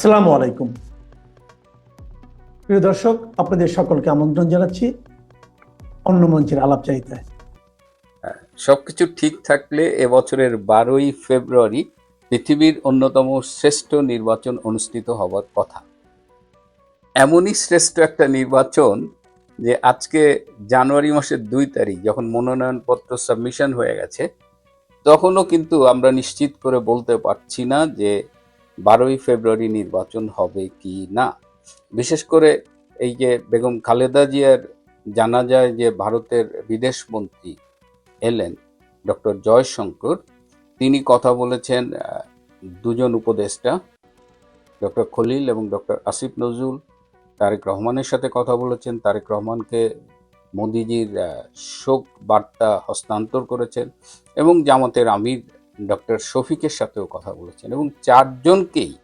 আসসালামু আলাইকুম। প্রিয় দর্শক, আপনাদের সকলকে আমন্ত্রণ জানাচ্ছি অন্য মঞ্চের আলাপ চাইতায় সবকিছু ঠিক থাকলে এবছরের বারোই ফেব্রুয়ারি পৃথিবীর অন্যতম শ্রেষ্ঠ নির্বাচন অনুষ্ঠিত হবার কথা। এমনই শ্রেষ্ঠ একটা নির্বাচন যে আজকে জানুয়ারি মাসের দুই তারিখ যখন মনোনয়নপত্র সাবমিশন হয়ে গেছে, তখনও কিন্তু আমরা নিশ্চিত করে বলতে পারছি না যে বারোই ফেব্রুয়ারি নির্বাচন হবে কি না? বিশেষ করে এই যে বেগম খালেদা জিয়ার জানা যায় যে ভারতের বিদেশমন্ত্রী এলেন ডক্টর জয়শঙ্কর, তিনি কথা বলেছেন দুজন উপদেষ্টা, ডক্টর খলিল এবং ডক্টর আসিফ নজরুল, তারেক রহমানের সাথে কথা বলেছেন। তারেক রহমানকে মোদিজির শোক বার্তা হস্তান্তর করেছেন এবং জামাতের আমির ডক্টর শফিকের সাথেও কথা বলেছেন এবং চারজনকেই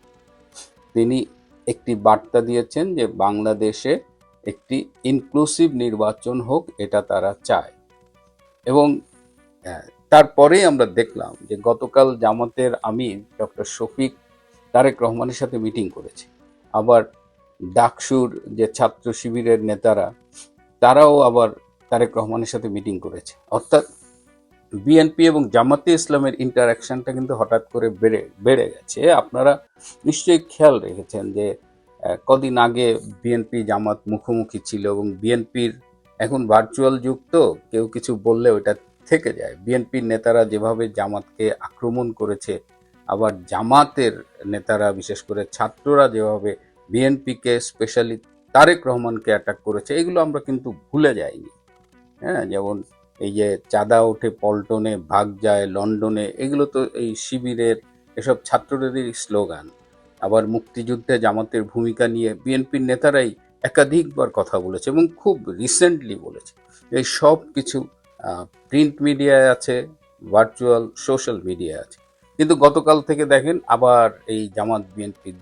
তিনি একটি বার্তা দিয়েছেন যে বাংলাদেশে একটি ইনক্লুসিভ নির্বাচন হোক এটা তারা চায়। এবং আহ, তারপরেই আমরা দেখলাম যে গতকাল জামাতের আমির ডক্টর শফিক তারেক রহমানের সাথে মিটিং করেছে। আবার ডাকসুর যে ছাত্র শিবিরের নেতারা তারাও আবার তারেক রহমানের সাথে মিটিং করেছে। অর্থাৎ বিএনপি এবং জামাতে ইসলামের ইন্টারাকশনটা কিন্তু হঠাৎ করে বেড়ে বেড়ে গেছে। আপনারা নিশ্চয়ই খেয়াল রেখেছেন যে কদিন আগে বিএনপি জামাত মুখোমুখি ছিল এবং বিএনপির এখন ভার্চুয়াল যুগ তো, কেউ কিছু বললে ওটা থেকে যায়। বিএনপির নেতারা যেভাবে জামাতকে আক্রমণ করেছে, আবার জামাতের নেতারা, বিশেষ করে ছাত্ররা যেভাবে বিএনপিকে স্পেশালি তারেক রহমানকে অ্যাটাক করেছে, এগুলো আমরা কিন্তু ভুলে যাইনি। হ্যাঁ যেমন এই যে চাঁদা ওঠে পল্টনে ভাগ যায় লন্ডনে, এগুলো তো এই শিবিরের এসব ছাত্রদেরই স্লোগান। আবার মুক্তিযুদ্ধে জামাতের ভূমিকা নিয়ে বিএনপির নেতারাই একাধিকবার কথা বলেছে এবং খুব রিসেন্টলি বলেছে। এই সব কিছু প্রিন্ট মিডিয়ায় আছে ভার্চুয়াল সোশ্যাল মিডিয়ায় আছে। কিন্তু গতকাল থেকে দেখেন আবার এই জামাত বিএনপির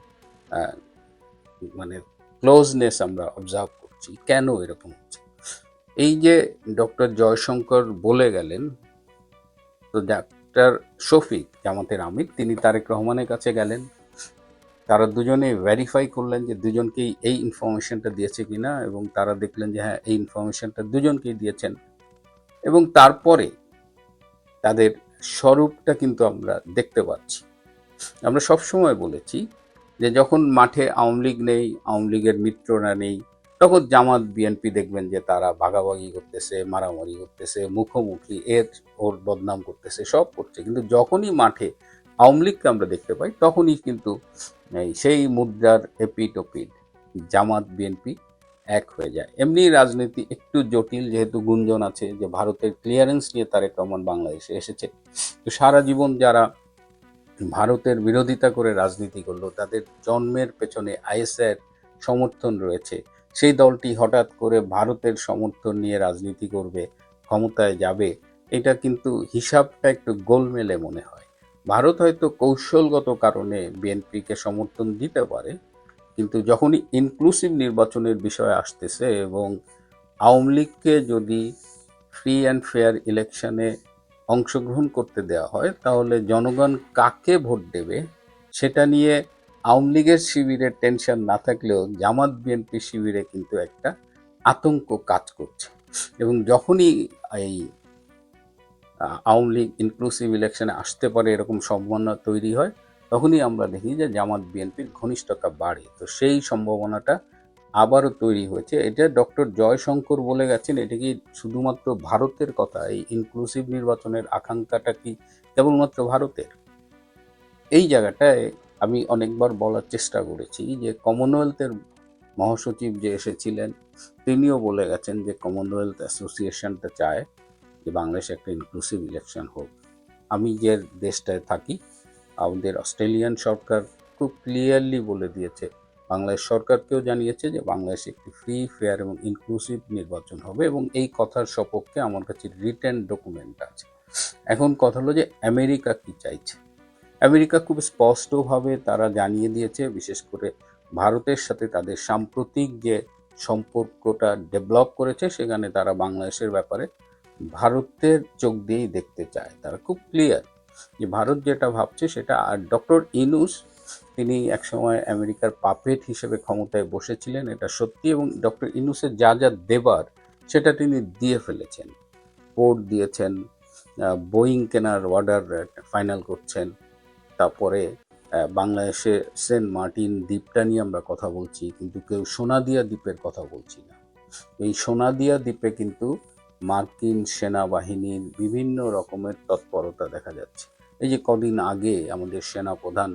মানে ক্লোজনেস আমরা অবজার্ভ করছি। কেন এরকম হচ্ছে? এই যে ডক্টর জয়শঙ্কর বলে গেলেন, তো ডাক্তার শফিক জামাতের আমির, তিনি তারেক রহমানের কাছে গেলেন। তারা দুজনে ভেরিফাই করলেন যে দুজনকেই এই ইনফরমেশনটা দিয়েছে কিনা, এবং তারা দেখলেন যে হ্যাঁ এই ইনফরমেশনটা দুজনকেই দিয়েছেন। এবং তারপরে তাদের স্বরূপটা কিন্তু আমরা দেখতে পাচ্ছি। আমরা সবসময় বলেছি যে যখন মাঠে আওয়ামী লীগ নেই, আওয়ামী লীগের মিত্ররা নেই তখন জামাত বিএনপি দেখবেন যে তারা ভাগাভাগি করতেছে, মারামারি করতেছে, মুখোমুখি, এর ওর বদনাম করতেছে, সব করছে। কিন্তু যখনই মাঠে আওয়ামী লীগকে আমরা দেখতে পাই, তখনই কিন্তু সেই মুদ্রার এপিট ওপিট জামাত বিএনপি এক হয়ে যায়। এমনি রাজনীতি একটু জটিল, যেহেতু গুঞ্জন আছে যে ভারতের ক্লিয়ারেন্স নিয়ে তারেক রহমান বাংলাদেশে এসেছে। তো সারা জীবন যারা ভারতের বিরোধিতা করে রাজনীতি করল, তাদের জন্মের পেছনে আইএসআইয়ের সমর্থন রয়েছে। সেই দলটি হঠাৎ করে ভারতের সমর্থন নিয়ে রাজনীতি করবে, ক্ষমতায় যাবে, এটা কিন্তু হিসাবটা একটু গোলমেলে মনে হয়। ভারত হয়তো কৌশলগত কারণে বিএনপিকে সমর্থন দিতে পারে, কিন্তু যখনই ইনক্লুসিভ নির্বাচনের বিষয় আসতেছে এবং আওয়ামী লীগকে যদি ফ্রি অ্যান্ড ফেয়ার ইলেকশনে অংশগ্রহণ করতে দেওয়া হয়, তাহলে জনগণ কাকে ভোট দেবে সেটা নিয়ে আওয়ামী লীগের শিবিরে টেনশন না থাকলেও জামাত বিএনপি শিবিরে কিন্তু একটা আতঙ্ক কাজ করছে। এবং যখনই এই আওয়ামী লীগ ইনক্লুসিভ ইলেকশনে আসতে পারে এরকম সম্ভাবনা তৈরি হয়, তখনই আমরা দেখি যে জামাত বিএনপির ঘনিষ্ঠতা বাড়ে। তো সেই সম্ভাবনাটা আবারও তৈরি হয়েছে। এটা ডক্টর জয়শঙ্কর বলে গেছেন, এটা কি শুধুমাত্র ভারতের কথা? এই ইনক্লুসিভ নির্বাচনের আকাঙ্ক্ষাটা কি কেবলমাত্র ভারতের? এই জায়গাটায় আমি অনেকবার বলার চেষ্টা করেছি যে কমনওয়েলথের মহাসচিব যে এসেছিলেন, তিনিও বলে গেছেন যে কমনওয়েলথ অ্যাসোসিয়েশনটা চায় যে বাংলাদেশে একটা ইনক্লুসিভ ইলেকশন হোক। আমি যে দেশটায় থাকি, আমাদের অস্ট্রেলিয়ান সরকার খুব ক্লিয়ারলি বলে দিয়েছে, বাংলাদেশ সরকারকেও জানিয়েছে যে বাংলাদেশে একটি ফ্রি ফেয়ার এবং ইনক্লুসিভ নির্বাচন হবে এবং এই কথার সপক্ষে আমার কাছে রিটেন ডকুমেন্ট আছে। এখন কথা হলো যে আমেরিকা কি চাইছে? আমেরিকা খুব স্পষ্টভাবে তারা জানিয়ে দিয়েছে, বিশেষ করে ভারতের সাথে তাদের সাম্প্রতিক যে সম্পর্কটা ডেভেলপ করেছে, সেখানে তারা বাংলাদেশের ব্যাপারে ভারতের চোখ দিয়েই দেখতে চায়। তারা খুব ক্লিয়ার যে ভারত যেটা ভাবছে সেটা, আর ডক্টর ইনুস, তিনি একসময় আমেরিকার পাপেট হিসেবে ক্ষমতায় বসেছিলেন, এটা সত্যি, এবং ডক্টর ইনুসের যা যা দেবার, সেটা তিনি দিয়ে ফেলেছেন। পোর্ট দিয়েছেন বোয়িং কেনার অর্ডার ফাইনাল করছেন। তারপরে বাংলাদেশে সেন্ট মার্টিন দ্বীপটা নিয়ে আমরা কথা বলছি, কিন্তু কেউ সোনাদিয়া দ্বীপের কথা বলছি না। এই সোনাদিয়া দ্বীপে কিন্তু মার্কিন সেনাবাহিনীর বিভিন্ন রকমের তৎপরতা দেখা যাচ্ছে। এই যে কদিন আগে আমাদের সেনা প্রধান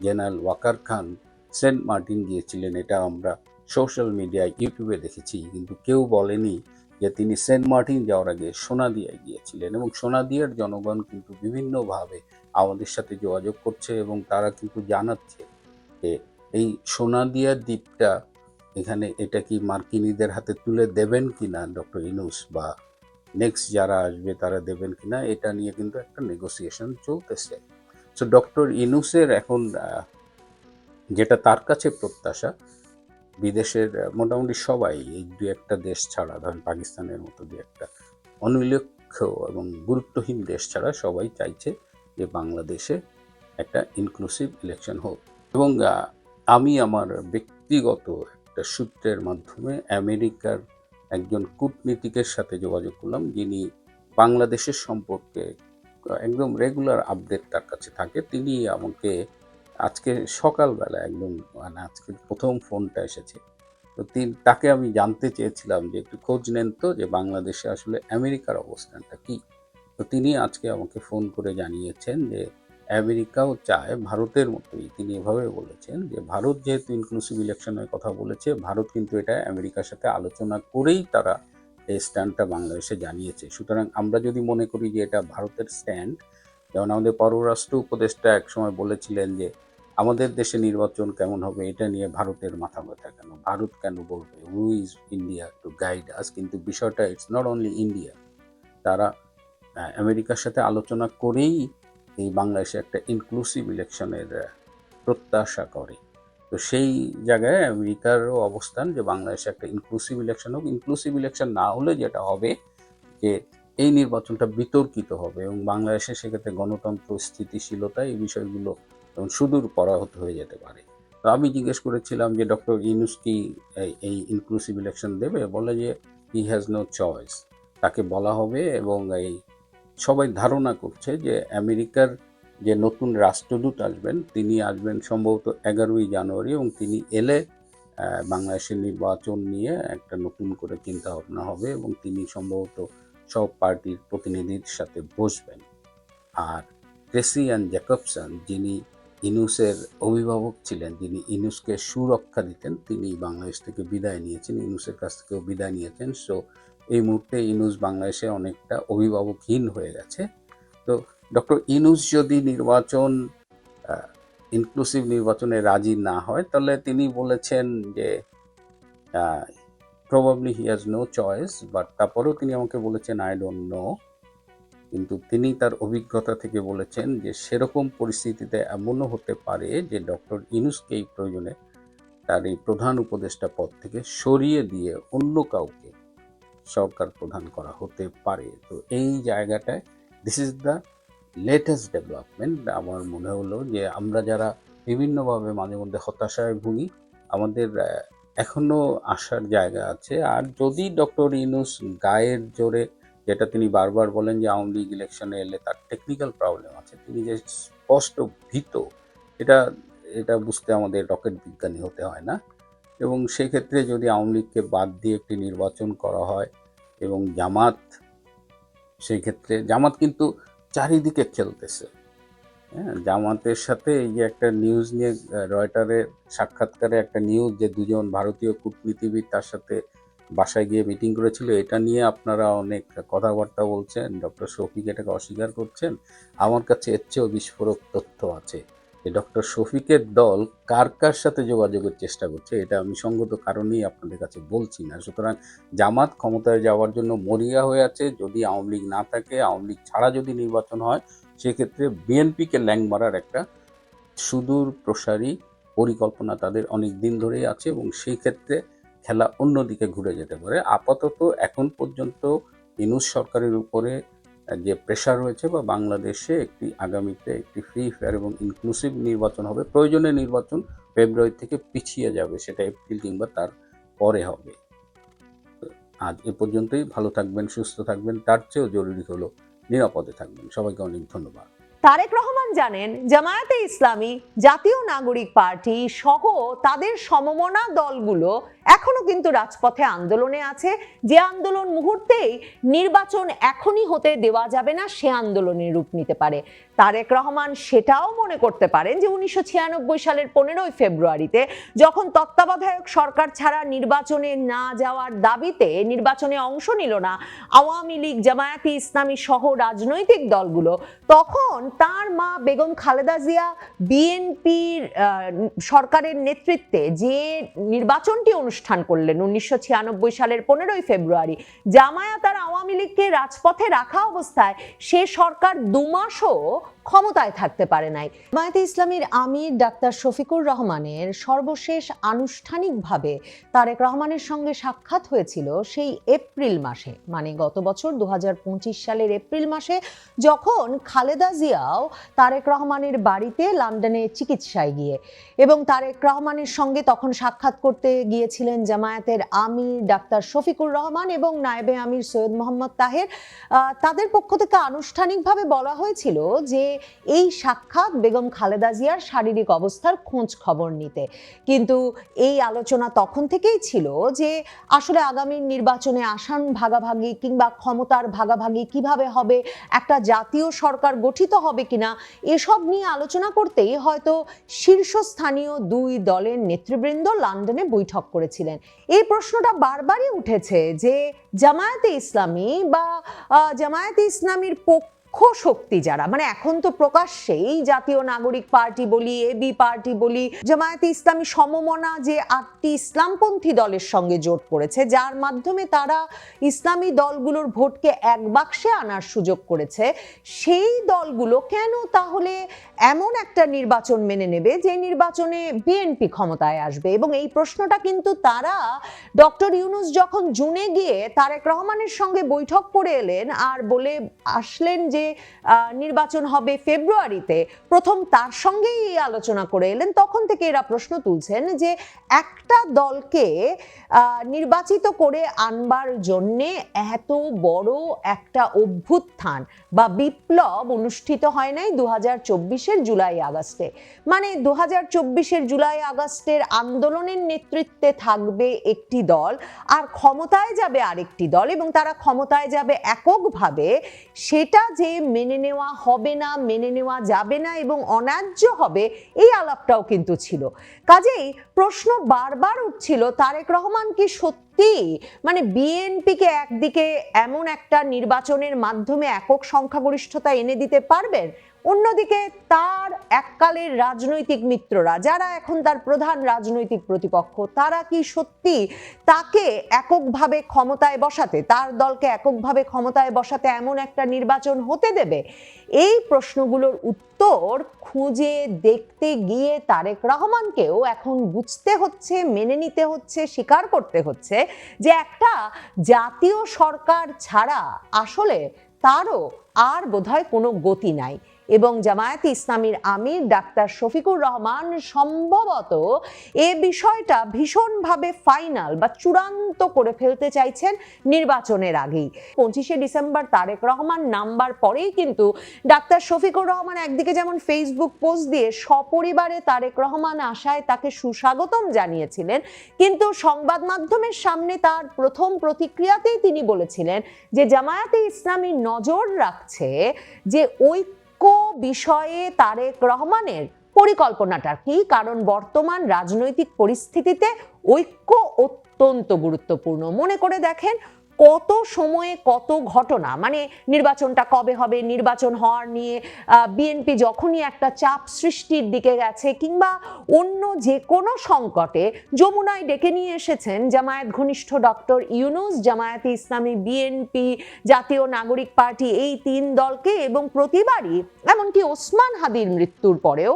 general Waker Khan Saint Martin গিয়েছিলেন, এটা আমরা সোশ্যাল মিডিয়ায়, ইউটিউবে দেখেছি, কিন্তু কেউ বলেনি যে তিনি সেন্ট মার্টিন যাওয়ার আগে সোনাদিয়ায় গিয়েছিলেন। এবং সোনাদিয়ার জনগণ কিন্তু বিভিন্নভাবে আমাদের সাথে যোগাযোগ করছে এবং তারা কিন্তু জানাচ্ছে যে এই সোনাদিয়া দ্বীপটা এখানে এটা কি মার্কিনীদের হাতে তুলে দেবেন কিনা, ডক্টর ইনুস? বা নেক্সট যারা আসবে তারা দেবেন কি না এটা নিয়ে কিন্তু একটা নেগোসিয়েশন চলতেছে। সো ডক্টর ইনুসের এখন যেটা তার কাছে প্রত্যাশা, বিদেশের মোটামুটি সবাই এই দু একটা দেশ ছাড়া, ধরেন পাকিস্তানের মতো দু একটা অনুল্লেখ্য এবং গুরুত্বহীন দেশ ছাড়া সবাই চাইছে যে বাংলাদেশে একটা ইনক্লুসিভ ইলেকশন হোক। এবং আমি আমার ব্যক্তিগত একটা সূত্রের মাধ্যমে আমেরিকার একজন কূটনীতিকের সাথে যোগাযোগ করলাম, যিনি বাংলাদেশের সম্পর্কে একদম রেগুলার আপডেট তার কাছে থাকে। তিনি আমাকে আজকে সকালবেলা একদম মানে আজকে প্রথম ফোনটা এসেছে। তো তিনি, তাকে আমি জানতে চেয়েছিলাম যে একটু খোঁজ নেন তো, যে বাংলাদেশে আসলে আমেরিকার অবস্থানটা কি। তো তিনি আজকে আমাকে ফোন করে জানিয়েছেন যে, আমেরিকাও চায় ভারতের মতোই। তিনি এভাবে বলেছেন যে, ভারত যেহেতু ইনক্লুসিভ ইলেকশনের কথা বলেছে, ভারত কিন্তু এটা আমেরিকার সাথে আলোচনা করেই তারা এই স্ট্যান্ডটা বাংলাদেশে জানিয়েছে। সুতরাং আমরা যদি মনে করি যে এটা ভারতের স্ট্যান্ড যেমন আমাদের পররাষ্ট্র উপদেষ্টা একসময় বলেছিলেন যে, আমাদের দেশে নির্বাচন কেমন হবে এটা নিয়ে ভারতের মাথা ব্যথা কেন? ভারত কেন বলবে? Who is India to guide us কিন্তু বিষয়টা ইটস নট অনলি ইন্ডিয়া তারা আমেরিকার সাথে আলোচনা করেই এই বাংলাদেশে একটা ইনক্লুসিভ ইলেকশনের প্রত্যাশা করে। তো সেই জায়গায় আমেরিকারও অবস্থান যে বাংলাদেশে একটা ইনক্লুসিভ ইলেকশন হোক। ইনক্লুসিভ ইলেকশন না হলে যেটা হবে যে এই নির্বাচনটা বিতর্কিত হবে এবং বাংলাদেশে সেক্ষেত্রে গণতন্ত্র, স্থিতিশীলতা এই বিষয়গুলো এবং সুদূর পরাহত হয়ে যেতে পারে। তো আমি জিজ্ঞেস করেছিলাম যে ডক্টর ইউনুস কি এই- ইনক্লুসিভ ইলেকশন দেবে? বলে যে হি হ্যাজ নো চয়েস তাকে বলা হবে এবং এই সবাই ধারণা করছে যে আমেরিকার যে নতুন রাষ্ট্রদূত আসবেন, তিনি আসবেন সম্ভবত এগারোই জানুয়ারি এবং তিনি এলে বাংলাদেশের নির্বাচন নিয়ে একটা নতুন করে চিন্তা ভাবনা হবে এবং তিনি সম্ভবত সব পার্টির প্রতিনিধির সাথে বসবেন। আর ক্রেসিয়ান জ্যাকবসন, যিনি ইনুসের অভিভাবক ছিলেন, যিনি ইনুসকে সুরক্ষা দিতেন, তিনি বাংলাদেশ থেকে বিদায় নিয়েছেন, ইনুসের কাছ থেকেও বিদায় নিয়েছেন। সো এই মুহূর্তে ইনুস বাংলাদেশে অনেকটা অভিভাবকহীন হয়ে গেছে। তো ডক্টর ইনুস যদি নির্বাচন ইনক্লুসিভ নির্বাচনে রাজি না হয়, তাহলে তিনি বলেছেন যে probably he has no choice but তারপরেও তিনি আমাকে বলেছেন আই ডোন্ট নো কিন্তু তিনি তার অভিজ্ঞতা থেকে বলেছেন যে, সেরকম পরিস্থিতিতে এমনও হতে পারে যে, ডক্টর ইনুসকে এই প্রয়োজনে তার এই প্রধান উপদেষ্টা পদ থেকে সরিয়ে দিয়ে অন্য কাউকে সরকার প্রধান করা হতে পারে। তো এই জায়গাটায় this is the latest development আমার মনে হলো যে আমরা যারা বিভিন্নভাবে মাঝে মধ্যে হতাশায় ভুগি, আমাদের এখনও আসার জায়গা আছে। আর যদি ডক্টর ইনুস গায়ের জোরে যেটা তিনি বারবার বলেন যে আওয়ামী লীগ ইলেকশনে এলে তার টেকনিক্যাল প্রবলেম আছে, তিনি যে স্পষ্ট ভীত, এটা এটা বুঝতে আমাদের রকেট বিজ্ঞানী হতে হয় না। এবং সেক্ষেত্রে যদি আওয়ামী লীগকে বাদ দিয়ে একটি নির্বাচন করা হয় এবং জামাত সেই ক্ষেত্রে জামাত কিন্তু চারিদিকে খেলতেছে। হ্যাঁ জামাতের সাথে এই যে একটা নিউজ নিয়ে আহ, রয়টারের সাক্ষাৎকারে একটা নিউজ যে দুজন ভারতীয় কূটনীতিবিদ তার সাথে বাসায় গিয়ে মিটিং করেছিল এটা নিয়ে আপনারা অনেক কথাবার্তা বলছেন ডক্টর শফিক এটাকে অস্বীকার করছেন। আমার কাছে এর চেয়েও বিস্ফোরক তথ্য আছে। যে ডক্টর শফিকের দল কার কার সাথে যোগাযোগের চেষ্টা করছে, এটা আমি সঙ্গত কারণেই আপনাদের কাছে বলছি না। সুতরাং জামাত ক্ষমতায় যাওয়ার জন্য মরিয়া হয়ে আছে। যদি আওয়ামী লীগ না থাকে, আওয়ামী লীগ ছাড়া যদি নির্বাচন হয়, সেক্ষেত্রে বিএনপিকে ল্যাং মারার একটা সুদূর প্রসারী পরিকল্পনা তাদের অনেক দিন ধরেই আছে এবং সেই ক্ষেত্রে খেলা অন্যদিকে ঘুরে যেতে পারে। আপাতত এখন পর্যন্ত ইনুস সরকারের উপরে যে প্রেশার রয়েছে বা বাংলাদেশে একটি আগামীতে একটি ফ্রি ফেয়ার এবং ইনক্লুসিভ নির্বাচন হবে। প্রয়োজনে নির্বাচন ফেব্রুয়ারি থেকে পিছিয়ে যাবে, সেটা এপ্রিল কিংবা তার পরে হবে। আজ এ পর্যন্তই। ভালো থাকবেন, সুস্থ থাকবেন। তার চেয়েও জরুরি হলো নিরাপদে থাকবেন। সবাইকে অনেক ধন্যবাদ। তারেক রহমান জানেন জামায়াতে ইসলামী জাতীয় নাগরিক পার্টি সহ তাদের সমমনা দলগুলো এখনও কিন্তু রাজপথে আন্দোলনে আছে। যে আন্দোলন মুহূর্তেই নির্বাচন এখনই হতে দেওয়া যাবে না, সে আন্দোলনের রূপ নিতে পারে। তারেক রহমান সেটাও মনে করতে পারেন যে উনিশশো ছিয়ানব্বই সালের পনেরোই ফেব্রুয়ারিতে যখন তত্ত্বাবধায়ক সরকার ছাড়া নির্বাচনে না যাওয়ার দাবিতে নির্বাচনে অংশ নিল না আওয়ামী লীগ, জামায়াতি ইসলামী সহ রাজনৈতিক দলগুলো, তখন তার মা বেগম খালেদা জিয়া বিএনপির সরকারের নেতৃত্বে যে নির্বাচনটি অনুষ্ঠান করলেন উনিশশো ছিয়ানব্বই সালের পনেরোই ফেব্রুয়ারি, জামায়াত আর আওয়ামী লীগকে রাজপথে রাখা অবস্থায় সে সরকার দুমাসও ক্ষমতায় থাকতে পারে নাই। জামায়াতে ইসলামীর আমির ডাক্তার শফিকুর রহমানের সর্বশেষ আনুষ্ঠানিকভাবে তারেক রহমানের সঙ্গে সাক্ষাৎ হয়েছিল সেই এপ্রিল মাসে। মানে গত বছর দু সালের এপ্রিল মাসে যখন খালেদা জিয়াও তারেক রহমানের বাড়িতে লন্ডনে চিকিৎসায় গিয়ে এবং তারেক রহমানের সঙ্গে তখন সাক্ষাৎ করতে গিয়েছিলেন জামায়াতের আমির ডাক্তার শফিকুর রহমান এবং নায়েবে আমির সৈয়দ মোহাম্মদ তাহের। তাদের পক্ষ থেকে আনুষ্ঠানিকভাবে বলা হয়েছিল যে এই সাক্ষাৎ বেগম খালেদা জিয়ার শারীরিক অবস্থার খোঁজ খবর নিতে। কিন্তু এই আলোচনা তখন থেকেই ছিল যে আসলে আগামী নির্বাচনে আসান ভাগাভাগি কিংবা ক্ষমতার ভাগাভাগি কীভাবে হবে, একটা জাতীয় সরকার গঠিত হবে কিনা, এসব নিয়ে আলোচনা করতেই হয়তো শীর্ষস্থানীয় দুই দলের নেতৃবৃন্দ লন্ডনে বৈঠক করেছিলেন। এই প্রশ্নটা বারবারই উঠেছে যে জামায়াতে ইসলামী বা জামায়াতে ইসলামীর পক্ষ শক্তি যারা মানে এখন তো প্রকাশ্যেই জাতীয় নাগরিক পার্টি বলি এবি পার্টি বলি, জামায়াতে ইসলামী সমমনা যে আটটি ইসলামপন্থী দলের সঙ্গে জোট করেছে, যার মাধ্যমে তারা ইসলামী দলগুলোর ভোটকে এক বাক্সে আনার সুযোগ করেছে, সেই দলগুলো কেন তাহলে এমন একটা নির্বাচন মেনে নেবে যে নির্বাচনে বিএনপি ক্ষমতায় আসবে। এবং এই প্রশ্নটা কিন্তু তারা ডক্টর ইউনুস যখন জুনে গিয়ে তারেক রহমানের সঙ্গে বৈঠক করে এলেন আর বলে আসলেন যে নির্বাচন হবে ফেব্রুয়ারিতে, প্রথম তার সঙ্গেই এই আলোচনা করে এলেন। তখন থেকে এরা প্রশ্ন তুলছেন যে, একটা দলকে নির্বাচিত করে আনবার জন্যে এত বড় একটা অভ্যুত্থান বা বিপ্লব অনুষ্ঠিত হয় নাই দু হাজার চব্বিশের জুলাই আগস্টে। মানে দু হাজার চব্বিশের জুলাই আগস্টের আন্দোলনের নেতৃত্বে থাকবে একটি দল, আর ক্ষমতায় যাবে আরেকটি দল এবং তারা ক্ষমতায় যাবে এককভাবে, সেটা যে মেনে নেওয়া হবে না, মেনে নেওয়া যাবে না এবং অন্যায্য হবে, এই আলাপটাও কিন্তু ছিল। কাজেই প্রশ্ন বারবার উঠছিল, তারেক রহমান কি সত্যি মানে বিএনপিকে একদিকে এমন একটা নির্বাচনের মাধ্যমে একক সংখ্যাগরিষ্ঠতা এনে দিতে পারবেন? অন্যদিকে তার এককালের রাজনৈতিক মিত্ররা, যারা এখন তার প্রধান রাজনৈতিক প্রতিপক্ষ, তারা কি সত্যি তাকে এককভাবে ক্ষমতায় বসাতে, তার দলকে এককভাবে ক্ষমতায় বসাতে এমন একটা নির্বাচন হতে দেবে? এই প্রশ্নগুলোর উত্তর খুঁজে দেখতে গিয়ে তারেক রহমানকেও এখন বুঝতে হচ্ছে, মেনে নিতে হচ্ছে, স্বীকার করতে হচ্ছে যে একটা জাতীয় সরকার ছাড়া আসলে তারও আর বোধহয় কোনো গতি নাই। এবং জামায়াতে ইসলামীর আমির ডাক্তার শফিকুর রহমান সম্ভবত এ বিষয়টা ভীষণভাবে ফাইনাল বা চূড়ান্ত করে ফেলতে চাইছেন নির্বাচনের আগেই। পঁচিশে ডিসেম্বর তারেক রহমান নাম্বার পরেই কিন্তু ডাক্তার শফিকুর রহমান একদিকে যেমন ফেসবুক পোস্ট দিয়ে সপরিবারে তারেক রহমান আশায় তাকে সুস্বাগতম জানিয়েছিলেন, কিন্তু সংবাদ মাধ্যমের সামনে তার প্রথম প্রতিক্রিয়াতেই তিনি বলেছিলেন যে জামায়াতে ইসলামী নজর রাখছে যে ঐক্য বিষয়ে তারেক রহমানের পরিকল্পনাটা কি? কারণ বর্তমান রাজনৈতিক পরিস্থিতিতে ঐক্য অত্যন্ত গুরুত্বপূর্ণ। মনে করে দেখেন কত সময়ে কত ঘটনা? মানে নির্বাচনটা কবে হবে? নির্বাচন হওয়ার নিয়ে বিএনপি যখনই একটা চাপ সৃষ্টির দিকে গেছে কিংবা অন্য যে কোনো সংকটে যমুনায় ডেকে নিয়ে এসেছেন জামায়াত ঘনিষ্ঠ ডক্টর ইউনুস, জামায়াতে ইসলামী বিএনপি জাতীয় নাগরিক পার্টি এই তিন দলকে এবং প্রতিবারই, এমনকি ওসমান হাদির মৃত্যুর পরেও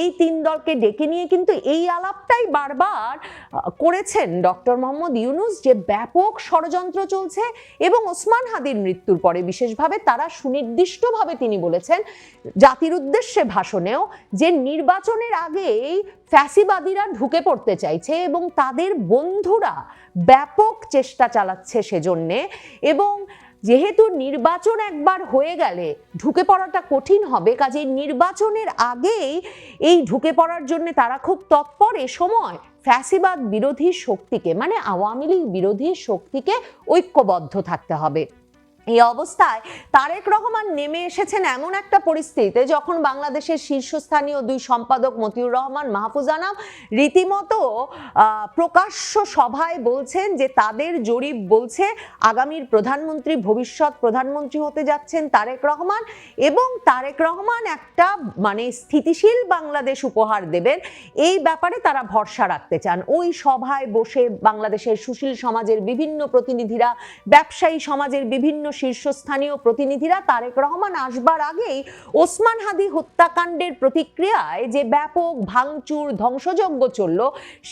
এই তিন দলকে ডেকে নিয়ে কিন্তু এই আলাপটাই বারবার করেছেন ডক্টর মোহাম্মদ ইউনুস যে ব্যাপক ষড়যন্ত্র ষড়যন্ত্র চলছে এবং ওসমান হাদির মৃত্যুর পরে বিশেষভাবে তারা সুনির্দিষ্টভাবে তিনি বলেছেন জাতির উদ্দেশ্যে ভাষণেও যে নির্বাচনের আগেই ফ্যাসিবাদীরা ঢুকে পড়তে চাইছে এবং তাদের বন্ধুরা ব্যাপক চেষ্টা চালাচ্ছে সেজন্যে এবং যেহেতু নির্বাচন একবার হয়ে গেলে ঢুকে পড়াটা কঠিন হবে, কাজে নির্বাচনের আগেই এই ঢুকে পড়ার জন্য তারা খুব তৎপর। এ সময় ফ্যাসিবাদ বিরোধী শক্তিকে মানে আওয়ামী লীগ বিরোধী শক্তিকে ঐক্যবদ্ধ থাকতে হবে। এই অবস্থায় তারেক রহমান নেমে এসেছেন এমন একটা পরিস্থিতিতে যখন বাংলাদেশের শীর্ষস্থানীয় দুই সম্পাদক মতিউর রহমান, মাহফুজ আনাম রীতিমতো প্রকাশ্য সভায় বলছেন যে তাদের জরিপ বলছে আগামীর প্রধানমন্ত্রী ভবিষ্যৎ প্রধানমন্ত্রী হতে যাচ্ছেন তারেক রহমান এবং তারেক রহমান একটা মানে স্থিতিশীল বাংলাদেশ উপহার দেবেন। এই ব্যাপারে তারা ভরসা রাখতে চান। ওই সভায় বসে বাংলাদেশের সুশীল সমাজের বিভিন্ন প্রতিনিধিরা, ব্যবসায়ী সমাজের বিভিন্ন শীর্ষস্থানীয় প্রতিনিধিরা তারেক রহমান আসবার আগেই ওসমান হাদি হত্যাকাণ্ডের প্রতিক্রিয়ায় যে ব্যাপক ভাঙচুর ধ্বংসযজ্ঞ চলল,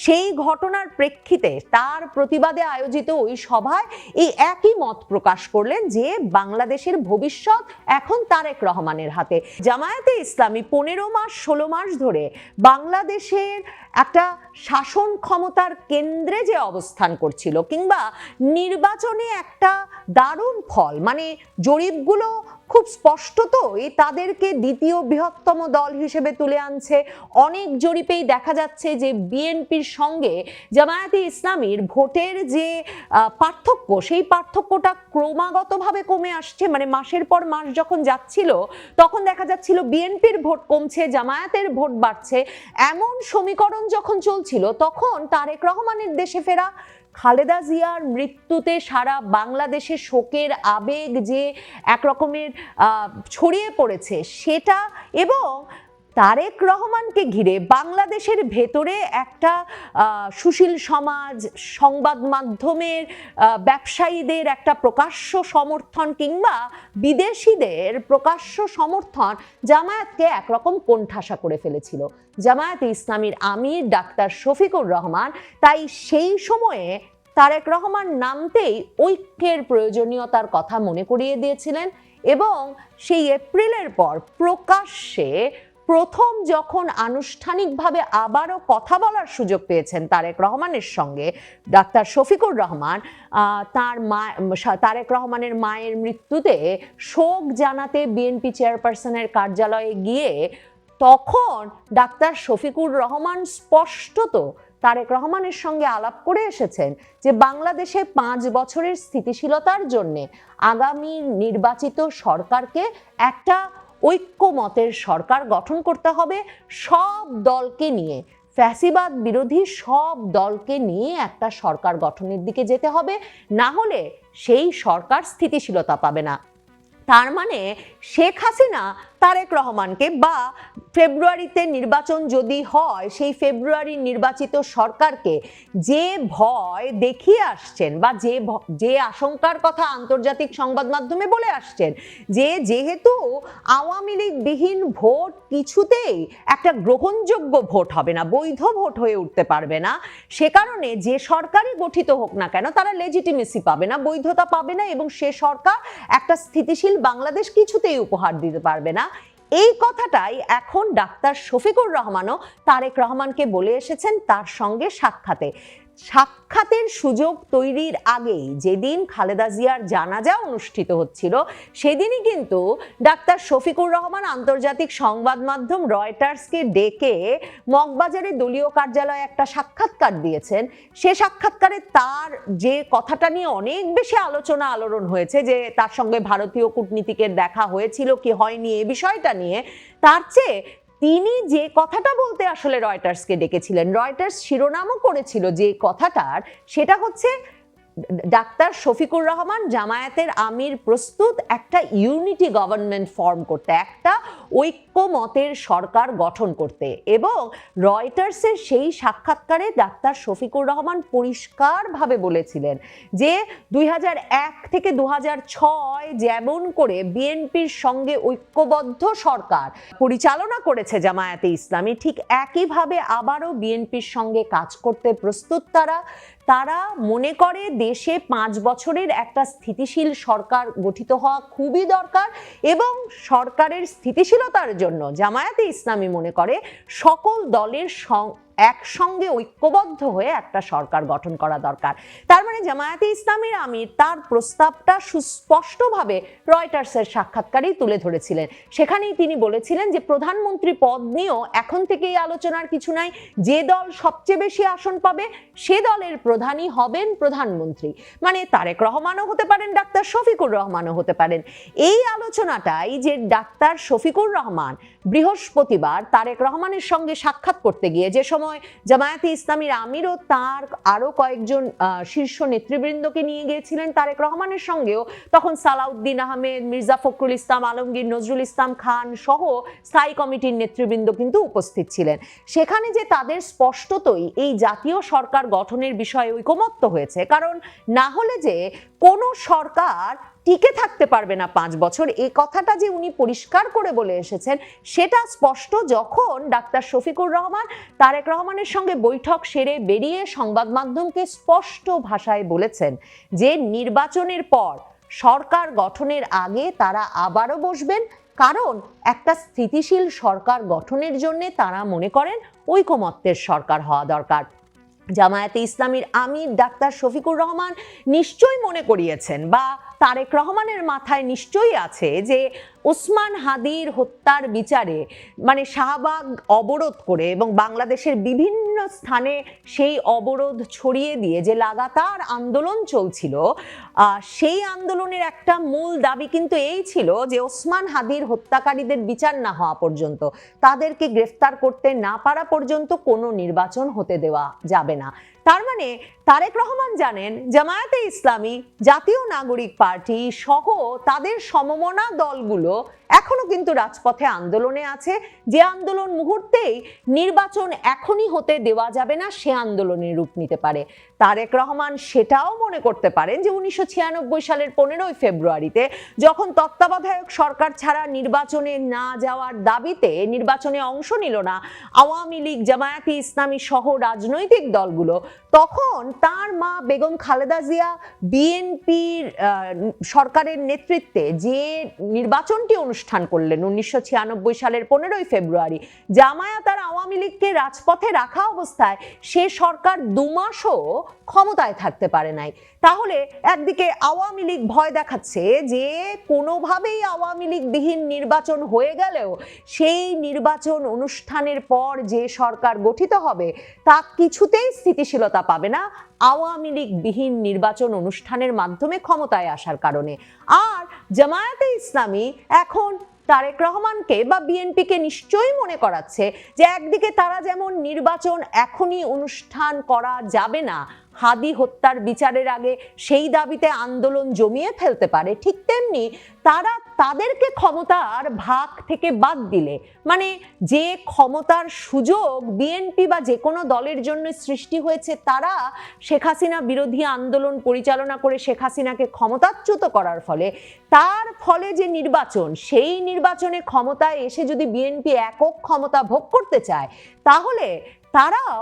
সেই ঘটনার প্রেক্ষিতে তার প্রতিবাদে আয়োজিত ওই সভায় এই একই মত প্রকাশ করলেন যে বাংলাদেশের ভবিষ্যৎ এখন তারেক রহমানের হাতে। জামায়াতে ইসলামী পনেরো মাস, ষোলো মাস ধরে বাংলাদেশের একটা শাসন ক্ষমতার কেন্দ্রে যে অবস্থান করছিল কিংবা নির্বাচনে একটা দারুণ ফল মানে জরিপগুলো খুব স্পষ্টতই তাদেরকে দ্বিতীয় বৃহত্তম দল হিসেবে তুলে আনছে। অনেক জরিপেই দেখা যাচ্ছে যে বিএনপির সঙ্গে জামায়াতে ইসলামীর ভোটের যে পার্থক্য, সেই পার্থক্যটা ক্রমাগতভাবে কমে আসছে। মানে মাসের পর মাস যখন যাচ্ছিল, তখন দেখা যাচ্ছিল বিএনপির ভোট কমছে, জামায়াতের ভোট বাড়ছে। এমন সমীকরণ যখন চলছিল, তখন তারেক রহমানের দেশে ফেরা খালেদা জিয়ার মৃত্যুতে সারা বাংলাদেশে শোকের আবেগ যে এক রকমের ছড়িয়ে পড়েছে সেটা এবং তারেক রহমানকে ঘিরে বাংলাদেশের ভেতরে একটা সুশীল সমাজ, সংবাদ মাধ্যমের ব্যবসায়ীদের একটা প্রকাশ্য সমর্থন কিংবা বিদেশিদের প্রকাশ্য সমর্থন জামায়াতকে একরকম কোণঠাসা করে ফেলেছিল। জামায়াতে ইসলামীর আমির ডাক্তার শফিকুর রহমান তাই সেই সময়ে তারেক রহমান নামতেই ঐক্যের প্রয়োজনীয়তার কথা মনে করিয়ে দিয়েছিলেন এবং সেই এপ্রিলের পর প্রকাশ্যে প্রথম যখন আনুষ্ঠানিকভাবে আবারও কথা বলার সুযোগ পেয়েছেন তারেক রহমানের সঙ্গে, ডাক্তার শফিকুর রহমান তার মা তারেক রহমানের মায়ের মৃত্যুতে শোক জানাতে বিএনপি চেয়ারপারসনের কার্যালয়ে গিয়ে তখন ডাক্তার শফিকুর রহমান স্পষ্টত তারেক রহমানের সঙ্গে আলাপ করে এসেছেন যে বাংলাদেশে পাঁচ বছরের স্থিতিশীলতার জন্যে আগামী নির্বাচিত সরকারকে একটা ঐক্যমতের সরকার গঠন করতে হবে। সব দলকে নিয়ে, ফ্যাসিবাদ বিরোধী সব দলকে নিয়ে একটা সরকার গঠনের দিকে যেতে হবে। না হলে সেই সরকার স্থিতিশীলতা পাবে না। তার মানে শেখ হাসিনা তারেক রহমানকে বা ফেব্রুয়ারিতে নির্বাচন যদি হয়, সেই ফেব্রুয়ারি নির্বাচিত সরকারকে যে ভয় দেখিয়ে আসছেন বা যে যে আশঙ্কার কথা আন্তর্জাতিক সংবাদ মাধ্যমে বলে আসছেন, যে যেহেতু আওয়ামী লীগবিহীন ভোট কিছুতেই একটা গ্রহণযোগ্য ভোট হবে না, বৈধ ভোট হয়ে উঠতে পারবে না, সে কারণে যে সরকারই গঠিত হোক না কেন, তারা লেজিটিমেসি পাবে না, বৈধতা পাবে না এবং সে সরকার একটা স্থিতিশীল বাংলাদেশ কিছুতেই উপহার দিতে পারবে না। এই কথাটাই এখন ডাক্তার শফিকুর রহমানও তারেক রহমানকে বলে এসেছেন তার সঙ্গে সাক্ষাতে। সাক্ষাতের সুযোগ তৈরির আগেই যেদিন খালেদা জিয়ার জানাজা অনুষ্ঠিত হচ্ছিল, সেদিনই কিন্তু ডাক্তার শফিকুর রহমান আন্তর্জাতিক সংবাদ মাধ্যম রয়টার্সকে ডেকে মগবাজারে দলীয় কার্যালয়ে একটা সাক্ষাৎকার দিয়েছেন। সে সাক্ষাৎকারে তার যে কথাটা নিয়ে অনেক বেশি আলোচনা আলোড়ন হয়েছে, যে তার সঙ্গে ভারতীয় কূটনীতিকের দেখা হয়েছিল কি হয়নি এ বিষয়টা নিয়ে, তার চেয়ে তিনি যে কথাটা বলতে আসলে রয়টার্সকে ডেকেছিলেন রয়টার্স শিরোনামও করেছিল যে কথাটার সেটা হচ্ছে ডাক্তার শফিকুর রহমান জামায়াতের আমির প্রস্তুত, একটা ইউনিটি গভর্নমেন্ট ফর্ম করতে, একটা ঐক্যমতের সরকার গঠন করতে এবং রয়টার্সের সেই সাক্ষাৎকারে ডাক্তার শফিকুর রহমান পরিষ্কারভাবে বলেছিলেন যে দুই হাজার এক থেকে দু হাজার ছয় যেমন করে বিএনপির সঙ্গে ঐক্যবদ্ধ সরকার পরিচালনা করেছে জামায়াতে ইসলামী, ঠিক একইভাবে আবারও বিএনপির সঙ্গে কাজ করতে প্রস্তুত তারা। তারা মনে করে দেশে পাঁচ বছরের একটা স্থিতিশীল সরকার গঠিত হওয়া খুবই দরকার এবং সরকারের স্থিতিশীলতার জন্য জামায়াতে ইসলামী মনে করে সকল দলের একসঙ্গে ঐক্যবদ্ধ হয়ে একটা সরকার গঠন করা দরকার। তার মানে জামায়াতে ইসলামীর আমির তার প্রস্তাবটা সুস্পষ্টভাবে রয়টার্সের সাক্ষাৎকারেই তুলে ধরেছিলেন। সেখানেই তিনি বলেছিলেন যে, প্রধানমন্ত্রী পদ নিয়েও এখন থেকে এই আলোচনার কিছু নাই। যে দল সবচেয়ে বেশি আসন পাবে, সে দলের প্রধানই হবেন প্রধানমন্ত্রী। মানে তারেক রহমানও হতে পারেন, ডাক্তার শফিকুর রহমানও হতে পারেন। এই আলোচনাটাই যে ডাক্তার শফিকুর রহমান বৃহস্পতিবার তারেক রহমানের সঙ্গে সাক্ষাৎ করতে গিয়ে যে সময় জামায়াতে ইসলামীর আমিরও তার আরও কয়েকজন শীর্ষ নেতৃবৃন্দকে নিয়ে গিয়েছিলেন তারেক রহমানের সঙ্গেও। তখন সালাউদ্দিন আহমেদ, মির্জা ফখরুল ইসলাম, আলমগীর নজরুল ইসলাম খান সহ স্থায়ী কমিটির নেতৃবৃন্দ কিন্তু উপস্থিত ছিলেন। সেখানে যে তাদের স্পষ্টতই এই জাতীয় সরকার গঠনের বিষয়ে ঐকমত্য হয়েছে। কারণ না হলে যে কোনো সরকার টিকে থাকতে পারবে না পাঁচ বছর। এই কথাটা যে উনি পরিষ্কার করে বলে এসেছেন, সেটা স্পষ্ট যখন ডাক্তার শফিকুর রহমান তারেক রহমানের সঙ্গে বৈঠক সেরে বেরিয়ে সংবাদ মাধ্যমকে স্পষ্ট ভাষায় বলেছেন যে নির্বাচনের পর সরকার গঠনের আগে তারা আবারও বসবেন, কারণ একটা স্থিতিশীল সরকার গঠনের জন্য তারা মনে করেন ঐকমত্যের সরকার হওয়া দরকার। জামায়াতে ইসলামীর আমির ডাক্তার শফিকুর রহমান নিশ্চয়ই মনে করিয়েছেন বা তারেক রহমানের মাথায় নিশ্চয়ই আছে যে ওসমান হাদির হত্যার বিচারে মানে শাহবাগ অবরোধ করে এবং বাংলাদেশের বিভিন্ন স্থানে সেই অবরোধ ছড়িয়ে দিয়ে যে লাগাতার আন্দোলন চলছিল সেই আন্দোলনের একটা মূল দাবি কিন্তু এই ছিল যে ওসমান হাদির হত্যাকারীদের বিচার না হওয়া পর্যন্ত, তাদেরকে গ্রেফতার করতে না পারা পর্যন্ত কোনো নির্বাচন হতে দেওয়া যাবে না। তার মানে তারেক রহমান জানেন জামায়াতে ইসলামী জাতীয় নাগরিক পার্টি সহ তাদের সমমনা দলগুলো এখনও কিন্তু রাজপথে আন্দোলনে আছে। যে আন্দোলন মুহূর্তেই নির্বাচন এখনই হতে দেওয়া যাবে না, সে আন্দোলনের রূপ নিতে পারে। তারেক রহমান সেটাও মনে করতে পারেন যে উনিশশো ছিয়ানব্বই সালের পনেরোই ফেব্রুয়ারিতে যখন তত্ত্বাবধায়ক সরকার ছাড়া নির্বাচনে না যাওয়ার দাবিতে নির্বাচনে অংশ নিল না, আওয়ামী লীগ, জামায়াতি ইসলামী সহ রাজনৈতিক দলগুলো তখন তার মা বেগম খালেদা জিয়া বিএনপির সরকারের নেতৃত্বে যে নির্বাচনটি অনুষ্ঠান করলেন উনিশশো ছিয়ানব্বই সালের পনেরোই ফেব্রুয়ারি জামায়াত আর আওয়ামী লীগকে রাজপথে রাখা অবস্থায় সে সরকার দুমাসও ক্ষমতায় থাকতে পারে নাই। তাহলে একদিকে আওয়ামী লীগ ভয় দেখাচ্ছে যে কোনোভাবেই আওয়ামী লীগবিহীন নির্বাচন হয়ে গেলেও সেই নির্বাচন অনুষ্ঠানের পর যে সরকার গঠিত হবে, তা কিছুতেই স্থিতিশীলতা পাবে না আওয়ামী লীগবিহীন নির্বাচন অনুষ্ঠানের মাধ্যমে ক্ষমতায় আসার কারণে। আর জামায়াতে ইসলামী এখন তারেক রহমানকে বা বিএনপিকে নিশ্চয়ই মনে করাচ্ছে যে একদিকে তারা যেমন নির্বাচন এখনই অনুষ্ঠান করা যাবে না হাদি হত্যার বিচারের আগে সেই দাবিতে আন্দোলন জমিয়ে ফেলতে পারে। ঠিক তেমনি তারা তাদেরকে ক্ষমতার ভাগ থেকে বাদ দিলে। মানে যে ক্ষমতার সুযোগ বিএনপি বা যে কোনো দলের জন্য সৃষ্টি হয়েছে, তারা শেখ হাসিনা বিরোধী আন্দোলন পরিচালনা করে শেখ হাসিনাকে ক্ষমতাচ্যুত করার ফলে, তার ফলে যে নির্বাচন, সেই নির্বাচনে ক্ষমতায় এসে যদি বিএনপি একক ক্ষমতা ভোগ করতে চায়, তাহলে তারাও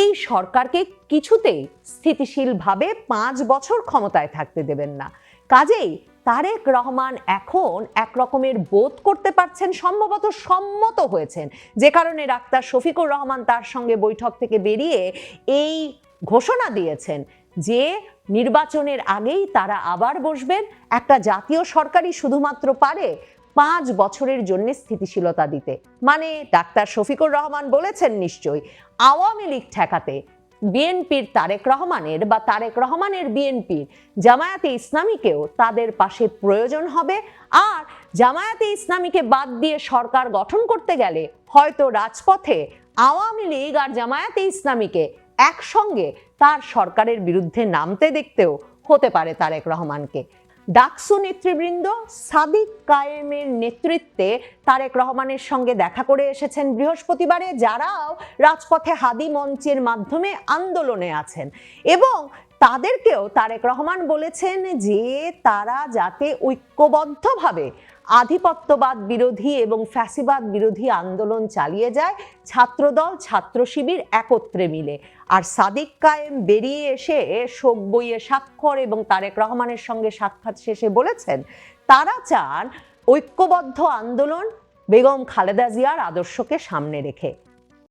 এই সরকারকে কিছুতেই স্থিতিশীলভাবে পাঁচ বছর ক্ষমতায় থাকতে দেবেন না। কাজেই তারেক রহমান এখন এক রকমের বোধ করতে পারছেন, সম্ভবত সম্মত হয়েছেন। যে কারণে ডাক্তার শফিকুর রহমান তার সঙ্গে বৈঠক থেকে বেরিয়ে এই ঘোষণা দিয়েছেন যে নির্বাচনের আগেই তারা আবার বসবেন। একটা জাতীয় সরকারই শুধুমাত্র পারে পাঁচ বছরের জন্য স্থিতিশীলতা দিতে। মানে ডাক্তার শফিকুর রহমান বলেছেন নিশ্চয়ই, আওয়ামী লীগ ঠেকাতে বিএনপির তারেক রহমানের বা তারেক রহমানের বিএনপির জামায়াতে ইসলামীকেও তাদের পাশে প্রয়োজন হবে। আর জামায়াতে ইসলামীকে বাদ দিয়ে সরকার গঠন করতে গেলে হয়তো রাজপথে আওয়ামী লীগ আর জামায়াতে ইসলামীকে একসঙ্গে তার সরকারের বিরুদ্ধে নামতে দেখতেও হতে পারে তারেক রহমানকে। ডাকসু নেতৃবৃন্দ সাদিক কায়েমের নেতৃত্বে তারেক রহমানের সঙ্গে দেখা করে এসেছেন বৃহস্পতিবারে, যারাও রাজপথে হাদি মঞ্চের মাধ্যমে আন্দোলনে আছেন। এবং তাদেরকেও তারেক রহমান বলেছেন যে তারা যাতে ঐক্যবদ্ধভাবে আধিপত্যবাদ বিরোধী এবং ফ্যাসিবাদ বিরোধী আন্দোলন চালিয়ে যায়, ছাত্রদল ছাত্র শিবির একত্রে মিলে। আর সাদিক কায়েম বেরিয়ে এসে শোক বইয়ে স্বাক্ষর এবং তারেক রহমানের সঙ্গে সাক্ষাৎ শেষে বলেছেন, তারা চান ঐক্যবদ্ধ আন্দোলন বেগম খালেদা জিয়ার আদর্শকে সামনে রেখে।